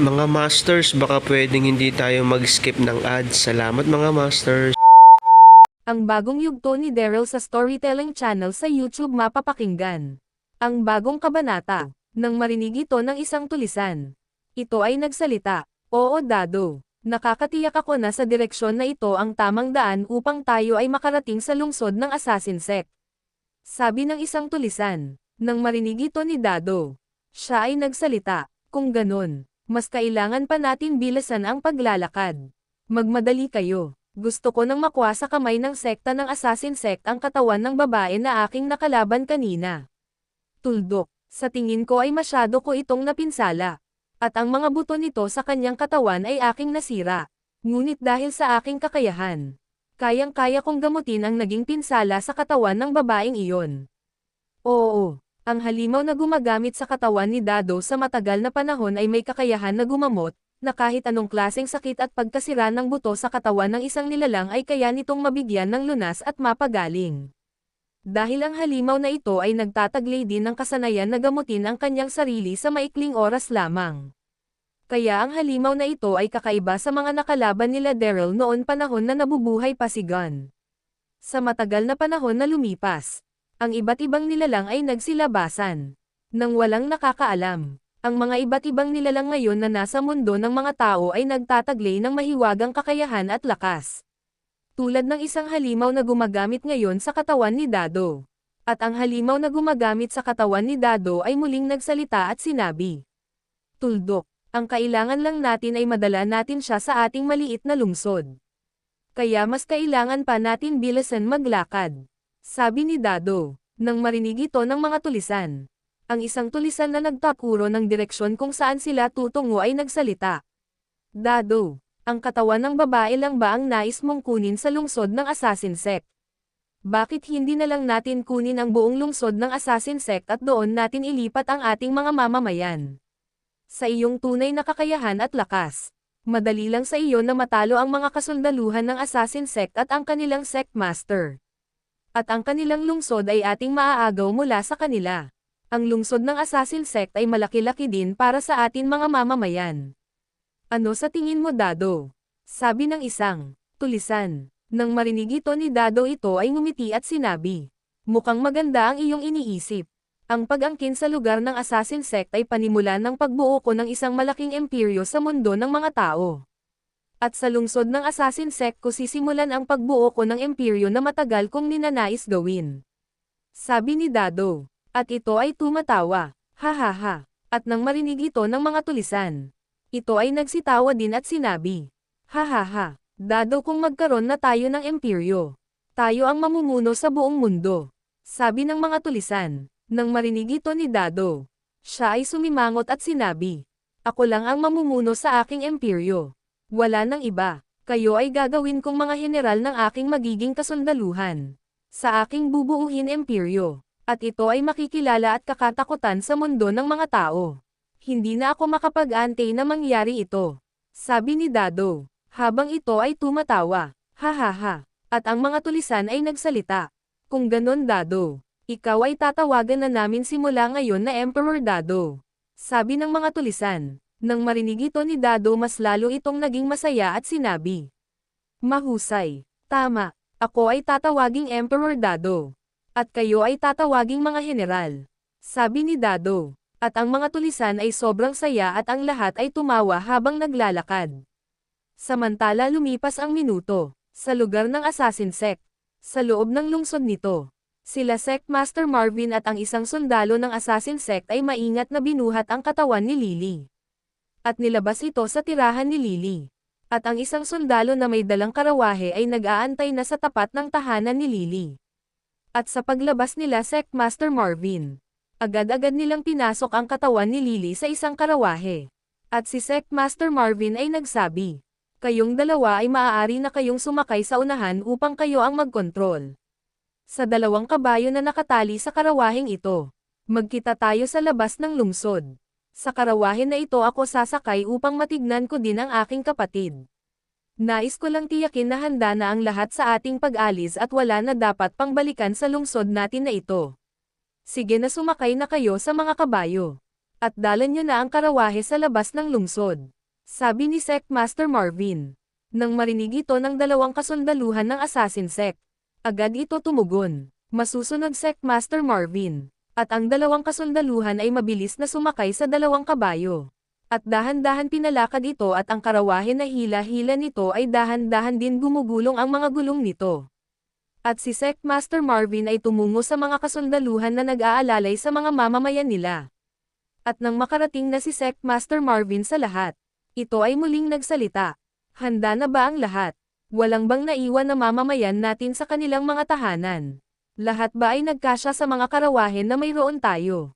Mga Masters, baka pwedeng hindi tayo mag-skip ng ads. Salamat mga Masters. Ang bagong yugto ni Daryl sa Storytelling Channel sa YouTube mapapakinggan. Ang bagong kabanata. Nang marinig ito ng isang tulisan. Ito ay nagsalita. Oo dado. Nakakatiyak ako na sa direksyon na ito ang tamang daan upang tayo ay makarating sa lungsod ng Assassin Sect. Sabi ng isang tulisan. Nang marinig ito ni Dado. Siya ay nagsalita. Kung ganon, mas kailangan pa natin bilasan ang paglalakad. Magmadali kayo. Gusto ko nang makuha sa kamay ng sekta ng Assassin Sect ang katawan ng babae na aking nakalaban kanina. Tuldok, sa tingin ko ay masyado ko itong napinsala. At ang mga buto nito sa kanyang katawan ay aking nasira. Ngunit dahil sa aking kakayahan, kayang-kaya kong gamutin ang naging pinsala sa katawan ng babaeng iyon. Oo, ang halimaw na gumagamit sa katawan ni Dado sa matagal na panahon ay may kakayahan na gumamot, na kahit anong klaseng sakit at pagkasira ng buto sa katawan ng isang nilalang ay kaya nitong mabigyan ng lunas at mapagaling. Dahil ang halimaw na ito ay nagtataglay din ng kasanayan na gamutin ang kanyang sarili sa maikling oras lamang. Kaya ang halimaw na ito ay kakaiba sa mga nakalaban nila Daryl noon panahon na nabubuhay pa si Gun. Sa matagal na panahon na lumipas, ang iba't ibang nilalang ay nagsilabasan. Nang walang nakakaalam. Ang mga iba't ibang nilalang ngayon na nasa mundo ng mga tao ay nagtataglay ng mahiwagang kakayahan at lakas. Tulad ng isang halimaw na gumagamit ngayon sa katawan ni Dado. At ang halimaw na gumagamit sa katawan ni Dado ay muling nagsalita at sinabi. Tuldok, ang kailangan lang natin ay madala natin siya sa ating maliit na lungsod. Kaya mas kailangan pa natin bilasan maglakad. Sabi ni Dado, nang marinig ito ng mga tulisan ang isang tulisan na nagtakuro ng direksyon kung saan sila tutungo ay nagsalita. Dado, ang katawan ng babae lang ba ang nais mong kunin sa lungsod ng Assassin Sect? Bakit hindi na lang natin kunin ang buong lungsod ng Assassin Sect at doon natin ilipat ang ating mga mamamayan? Sa iyong tunay na kakayahan at lakas, madali lang sa iyo na matalo ang mga kasundaluhan ng Assassin Sect at ang kanilang Sect Master. At ang kanilang lungsod ay ating maaagaw mula sa kanila ang lungsod ng Assassin Sect ay malaki-laki din para sa atin mga mamamayan. Ano sa tingin mo Dado? Sabi ng isang, tulisan. Nang marinig ito ni Dado ito ay ngumiti at sinabi. Mukhang maganda ang iyong iniisip. Ang pag-angkin sa lugar ng Assassin Sect ay panimula ng pagbuo ko ng isang malaking imperyo sa mundo ng mga tao. At sa lungsod ng Assassin Sect ko sisimulan ang pagbuo ko ng imperyo na matagal kong ninanais gawin. Sabi ni Dado. At ito ay tumatawa. Ha ha ha. At nang marinig ito ng mga tulisan. Ito ay nagsitawa din at sinabi. Ha ha ha. Dado kung magkaroon na tayo ng imperyo. Tayo ang mamumuno sa buong mundo. Sabi ng mga tulisan. Nang marinig ito ni Dado. Siya ay sumimangot at sinabi. Ako lang ang mamumuno sa aking imperyo. Wala nang iba. Kayo ay gagawin kong mga general ng aking magiging kasundaluhan. Sa aking bubuuhin imperyo at ito ay makikilala at kakatakutan sa mundo ng mga tao. Hindi na ako makapag-antay na mangyari ito. Sabi ni Dado, habang ito ay tumatawa. Ha ha ha. At ang mga tulisan ay nagsalita. Kung ganon Dado, ikaw ay tatawagan na namin simula ngayon na Emperor Dado. Sabi ng mga tulisan. Nang marinig ito ni Dado mas lalo itong naging masaya at sinabi. Mahusay. Tama. Ako ay tatawaging Emperor Dado. At kayo ay tatawaging mga general. Sabi ni Dado. At ang mga tulisan ay sobrang saya at ang lahat ay tumawa habang naglalakad. Samantala lumipas ang minuto, sa lugar ng Assassin Sect, sa loob ng lungsod nito. Sila Sect Master Marvin at ang isang sundalo ng Assassin Sect ay maingat na binuhat ang katawan ni Lily. At nilabas ito sa tirahan ni Lily. At ang isang sundalo na may dalang karawahe ay nag-aantay na sa tapat ng tahanan ni Lily. At sa paglabas nila Sect Master Marvin, agad-agad nilang pinasok ang katawan ni Lily sa isang karawahe. At si Sect Master Marvin ay nagsabi, Kayong dalawa ay maaari na kayong sumakay sa unahan upang kayo ang magkontrol. Sa dalawang kabayo na nakatali sa karawaheng ito, magkita tayo sa labas ng lungsod. Sa karawahe na ito ako sasakay upang matignan ko din ang aking kapatid. Nais ko lang tiyakin na handa na ang lahat sa ating pag-alis at wala na dapat pang balikan sa lungsod natin na ito. Sige na sumakay na kayo sa mga kabayo. At dalan nyo na ang karawahe sa labas ng lungsod. Sabi ni Sect Master Marvin. Nang marinig ito ng dalawang kasundaluhan ng Assassin Sect, agad ito tumugon. Masusunod Sect Master Marvin. At ang dalawang kasundaluhan ay mabilis na sumakay sa dalawang kabayo. At dahan-dahan pinalakad ito at ang karawahe na hila-hila nito ay dahan-dahan din gumugulong ang mga gulong nito. At si Sect Master Marvin ay tumungo sa mga kasundaluhan na nag-aalalay sa mga mamamayan nila. At nang makarating na si Sect Master Marvin sa lahat, ito ay muling nagsalita. Handa na ba ang lahat? Walang bang naiwan na mamamayan natin sa kanilang mga tahanan? Lahat ba ay nagkasya sa mga karawahe na mayroon tayo?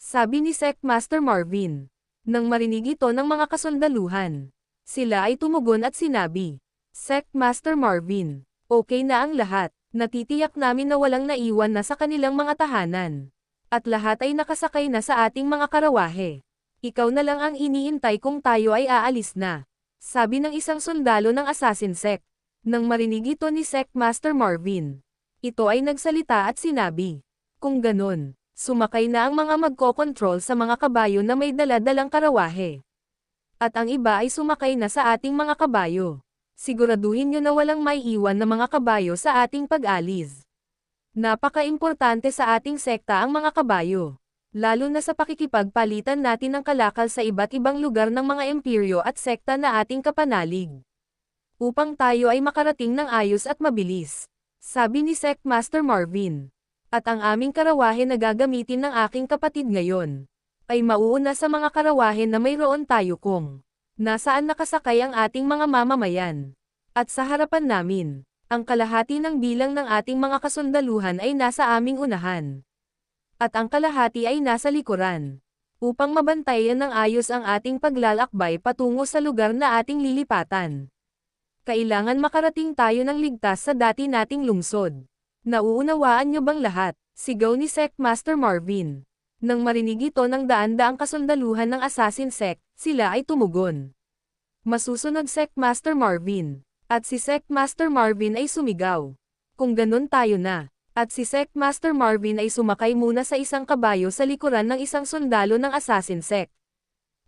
Sabi ni Sect Master Marvin. Nang marinig ito ng mga kasundaluhan, sila ay tumugon at sinabi, Sect Master Marvin, okay na ang lahat, natitiyak namin na walang naiwan na sa kanilang mga tahanan. At lahat ay nakasakay na sa ating mga karawahe. Ikaw na lang ang iniintay kung tayo ay aalis na. Sabi ng isang sundalo ng Assassin Sect. Nang marinig ito ni Sect Master Marvin. Ito ay nagsalita at sinabi. Kung ganon, sumakay na ang mga magkokontrol sa mga kabayo na may daladalang karawahe. At ang iba ay sumakay na sa ating mga kabayo. Siguraduhin nyo na walang may iwan na mga kabayo sa ating pag-alis. Napaka-importante sa ating sekta ang mga kabayo. Lalo na sa pakikipagpalitan natin ng kalakal sa iba't ibang lugar ng mga imperyo at sekta na ating kapanalig. Upang tayo ay makarating ng ayos at mabilis. Sabi ni Sect Master Marvin. At ang aming karawahe na gagamitin ng aking kapatid ngayon, ay mauuna sa mga karawahe na mayroon tayo kung nasaan nakasakay ang ating mga mamamayan. At sa harapan namin, ang kalahati ng bilang ng ating mga kasundaluhan ay nasa aming unahan. At ang kalahati ay nasa likuran. Upang mabantayan ng ayos ang ating paglalakbay patungo sa lugar na ating lilipatan. Kailangan makarating tayo ng ligtas sa dati nating lungsod. Nauunawaan nyo bang lahat? Sigaw ni Sect Master Marvin. Nang marinig ito ng daan-daang kasundaluhan ng Assassin Sect, sila ay tumugon. Masusunod Sect Master Marvin. At si Sect Master Marvin ay sumigaw. Kung ganun tayo na. At si Sect Master Marvin ay sumakay muna sa isang kabayo sa likuran ng isang sundalo ng Assassin Sect.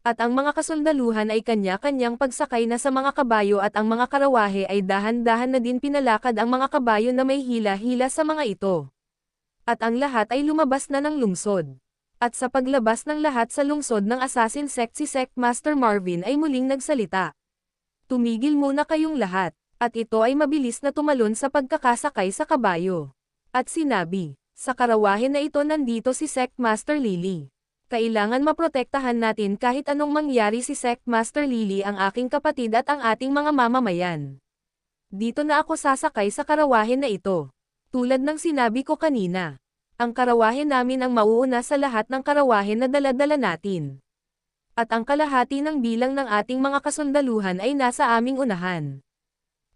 At ang mga kasundaluhan ay kanya-kanyang pagsakay na sa mga kabayo at ang mga karawahe ay dahan-dahan na din pinalakad ang mga kabayo na may hila-hila sa mga ito. At ang lahat ay lumabas na ng lungsod. At sa paglabas ng lahat sa lungsod ng Assassin Sect si Sect Master Marvin ay muling nagsalita. Tumigil muna kayong lahat, at ito ay mabilis na tumalon sa pagkakasakay sa kabayo. At sinabi, sa karawahe na ito nandito si Sect Master Lily. Kailangan maprotektahan natin kahit anong mangyari si Sect Master Lily ang aking kapatid at ang ating mga mamamayan. Dito na ako sasakay sa karawahe na ito. Tulad ng sinabi ko kanina, ang karawahe namin ang mauuna sa lahat ng karawahe na daladala natin. At ang kalahati ng bilang ng ating mga kasundaluhan ay nasa aming unahan.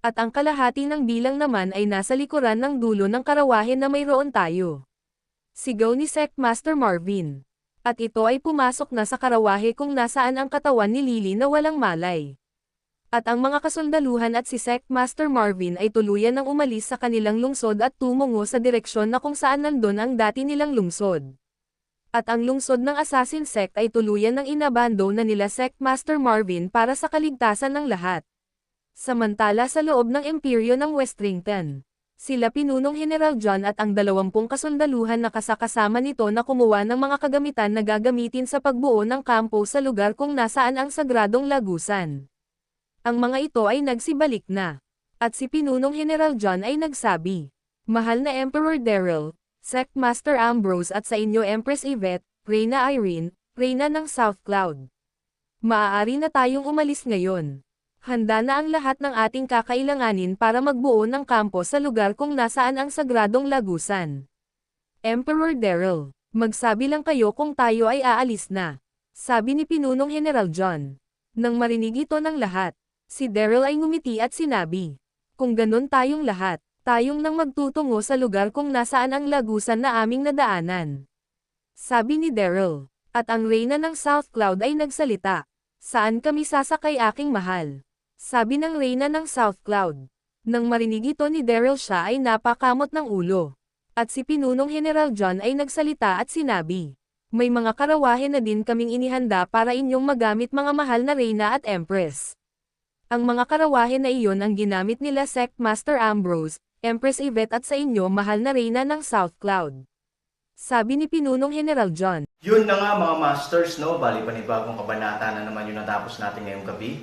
At ang kalahati ng bilang naman ay nasa likuran ng dulo ng karawahe na mayroon tayo. Sigaw ni Sect Master Marvin. At ito ay pumasok na sa karawahe kung nasaan ang katawan ni Lily na walang malay. At ang mga kasundaluhan at si Sect Master Marvin ay tuluyan ng umalis sa kanilang lungsod at tumungo sa direksyon na kung saan nandun ang dati nilang lungsod. At ang lungsod ng Assassin Sect ay tuluyan ng inabando na nila Sect Master Marvin para sa kaligtasan ng lahat. Samantala sa loob ng imperyo ng Westrington, Sila Pinunong General John at ang dalawampung kasundaluhan na kasakasama nito na kumuha ng mga kagamitan na gagamitin sa pagbuo ng kampo sa lugar kung nasaan ang sagradong lagusan. Ang mga ito ay nagsibalik na. At si Pinunong General John ay nagsabi, Mahal na Emperor Daryl, Sect Master Ambrose at sa inyo Empress Yvette, Reyna Irene, Reyna ng South Cloud. Maaari na tayong umalis ngayon. Handa na ang lahat ng ating kakailanganin para magbuo ng kampo sa lugar kung nasaan ang sagradong lagusan. Emperor Daryl, magsabi lang kayo kung tayo ay aalis na. Sabi ni Pinunong General John. Nang marinig ito ng lahat, si Daryl ay ngumiti at sinabi, Kung ganun tayong lahat, tayong nang magtutungo sa lugar kung nasaan ang lagusan na aming nadaanan. Sabi ni Daryl, at ang reyna ng South Cloud ay nagsalita. Saan kami sasakay aking mahal? Sabi ng reyna ng South Cloud. Nang marinig ito ni Daryl siya ay napakamot ng ulo. At si Pinunong General John ay nagsalita at sinabi, May mga karawahe na din kaming inihanda para inyong magamit mga mahal na reyna at empress. Ang mga karawahe na iyon ang ginamit nila Sect Master Ambrose, Empress Yvette at sa inyo mahal na reyna ng South Cloud. Sabi ni Pinunong General John. Yun na nga mga masters, no? Bali panibagong kabanata na naman yung natapos natin ngayong gabi.